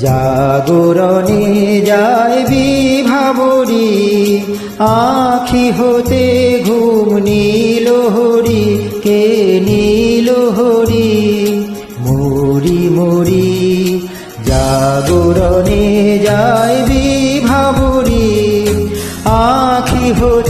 জাগরণে যায় বিভাবরি আখি হতে ঘুম নীল কে নীল হরি? মরি মরি, জাগরণে যায় বিভাবরি আখি হতে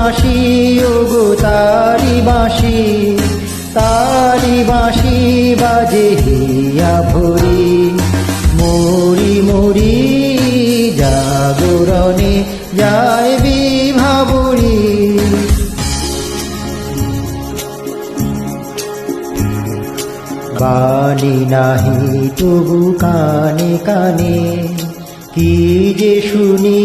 বাঁশি, ওগো তারি বাঁশি তারি বাঁশি বাজে হিয়া ভরি। মরি মরি, জাগরণে যায় বিভাবরী বাণী নাহি তবু কানে কানে, কি যে শুনি,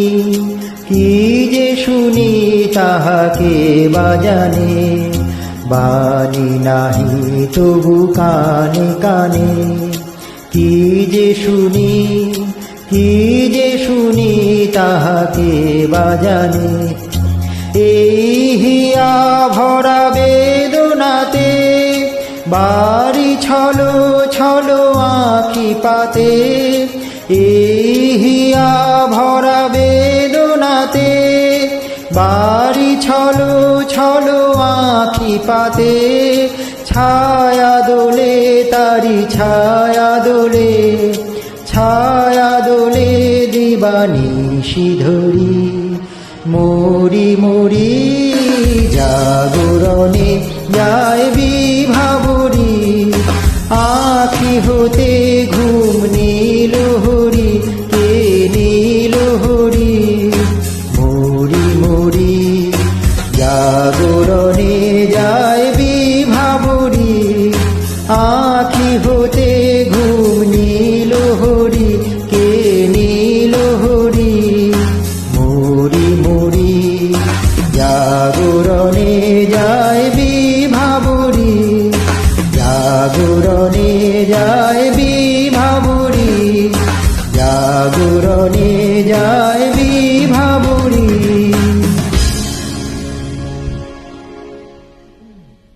কি যে শুনি তাহাকে বাজানে, বাণী নাহি তবু কানে কানে। কি যে শুনি, কি যে শুনি তাহাকে বাজানে। এই হিয়া ভরা বেদনাতে, বাড়ি ছলো ছলো আঁকি পাতে। এই হিয়া ভরা বেদনাতে বাড়ি ছলো ছলো আঁখি পাতে, ছায়া দোলে, তারি ছায়া দোলে ছায়া দোলে দিবানি ধরি মরি মরি জাগরণে যায় বিভাবরি, আঁখি হতে ঘুম নীল আখি